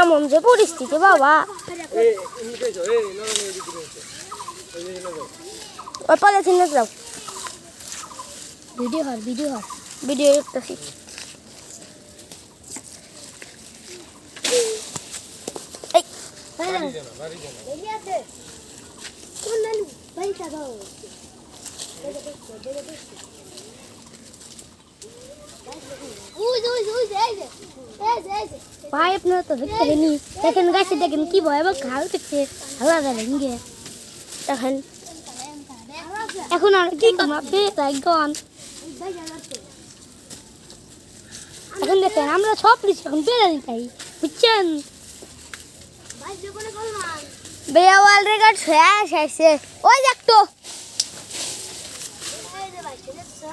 এমন যে পরিস্থিতি বাবা। ওই পলিথিন যাও। ভিডিও হর ভিডিও হর ভিডিও দেখতেছি। এই। বাড়ি জানা বাড়ি জানা ভাই আপনারা তো দেখতে পারেনি। দেখেন গাছে দেখেন কি ভয়াবহ ঘাল পেচ্ছে আলাদা ভেঙে। দেখেন। এখন আর কি কমাবে তাই এখন দেখেন আমরা সব কিছু এখন পেরে দিতাই বুঝছেন? বেয়াওয়াল রেগার শেষ হয়েছে ওই দেখতো 그랬어?